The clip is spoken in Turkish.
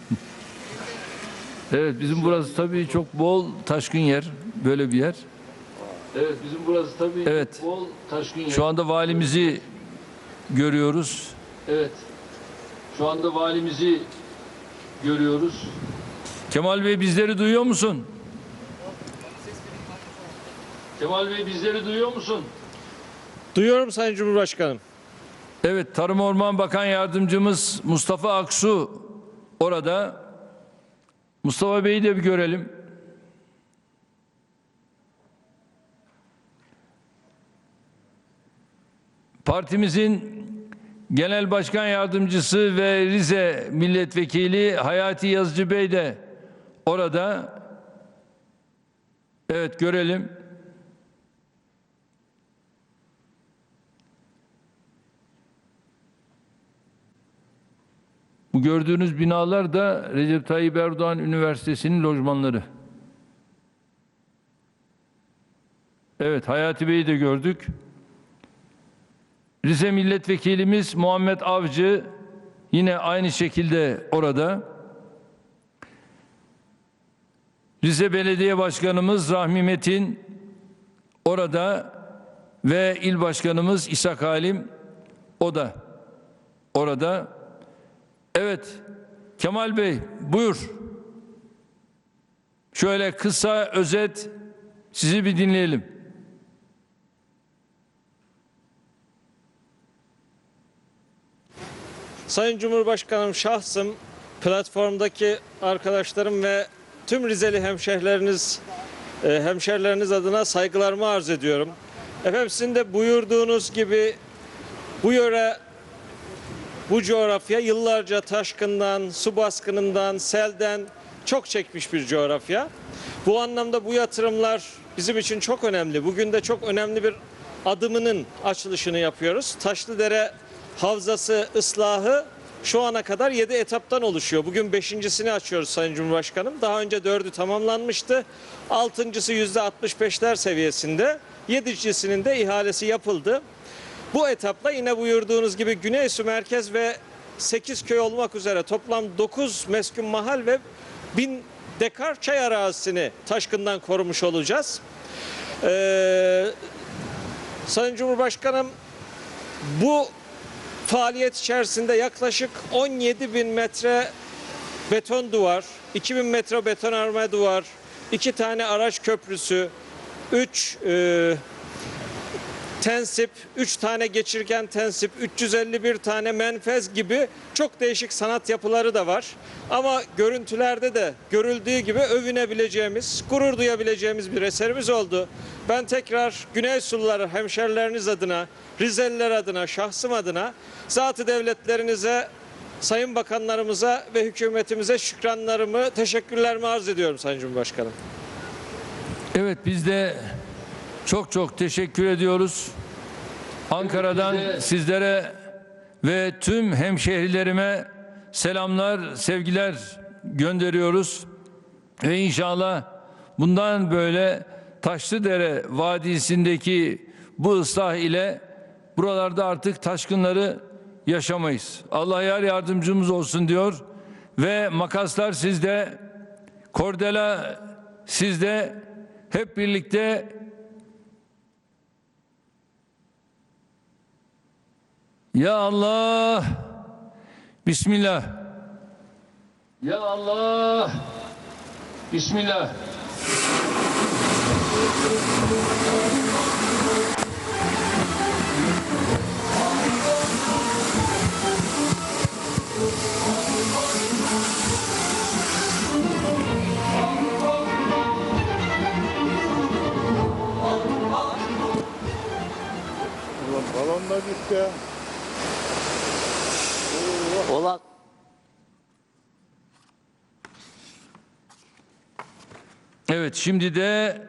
Evet bizim burası tabii çok bol taşkın yer. Böyle bir yer. Evet bizim burası tabii Evet. bol taşkın yer. Şu anda valimizi görüyoruz. Evet. Şu anda valimizi görüyoruz. Kemal Bey bizleri duyuyor musun? Kemal Bey bizleri duyuyor musun? Duyuyorum Sayın Cumhurbaşkanım. Evet, Tarım Orman Bakan Yardımcımız Mustafa Aksu orada. Mustafa Bey'i de bir görelim. Partimizin Genel Başkan Yardımcısı ve Rize Milletvekili Hayati Yazıcı Bey de orada. Evet görelim. Bu gördüğünüz binalar da Recep Tayyip Erdoğan Üniversitesi'nin lojmanları. Evet Hayati Bey'i de gördük. Rize Milletvekilimiz Muhammed Avcı yine aynı şekilde orada. Rize Belediye Başkanımız Rahmi Metin orada ve İl Başkanımız İshak Halim o da orada. Evet, Kemal Bey buyur. Şöyle kısa özet sizi bir dinleyelim. Sayın Cumhurbaşkanım şahsım, platformdaki arkadaşlarım ve tüm Rizeli hemşehrileriniz, e, hemşehrileriniz adına saygılarımı arz ediyorum. Efendim sizin de buyurduğunuz gibi bu yöre, bu coğrafya yıllarca taşkından, su baskınından, selden çok çekmiş bir coğrafya. Bu anlamda bu yatırımlar bizim için çok önemli. Bugün de çok önemli bir adımının açılışını yapıyoruz. Taşlıdere Havzası ıslahı şu ana kadar 7 etaptan oluşuyor. Bugün 5.sini açıyoruz Sayın Cumhurbaşkanım. Daha önce 4'ü tamamlanmıştı. 6.sı %65'ler seviyesinde. 7.sinin de ihalesi yapıldı. Bu etapla yine buyurduğunuz gibi Güneysu Merkez ve 8 köy olmak üzere toplam 9 meskun mahal ve 1000 dekar çay arazisini taşkından korumuş olacağız. Ee, Sayın Cumhurbaşkanım bu faaliyet içerisinde yaklaşık 17 bin metre beton duvar, 2000 metre betonarme duvar, iki tane araç köprüsü, 3 tensip, 3 tane geçirgen tensip, 351 tane menfez gibi çok değişik sanat yapıları da var. Ama görüntülerde de görüldüğü gibi övünebileceğimiz, gurur duyabileceğimiz bir eserimiz oldu. Ben tekrar Güney Suluları hemşerileriniz adına, Rizeliler adına, şahsım adına, zatı devletlerinize, sayın bakanlarımıza ve hükümetimize şükranlarımı, teşekkürlerimi arz ediyorum Sayın Cumhurbaşkanım. Evet biz de çok çok teşekkür ediyoruz. Ankara'dan sizlere ve tüm hemşehrilerime selamlar, sevgiler gönderiyoruz. Ve inşallah bundan böyle Taşlıdere Vadisi'ndeki bu ıslah ile buralarda artık taşkınları yaşamayız. Allah yar yardımcımız olsun diyor ve makaslar sizde, kordela sizde hep birlikte Ya Allah Bismillah Ya Allah. Bismillah. Balon da gitti. Olan Evet şimdi de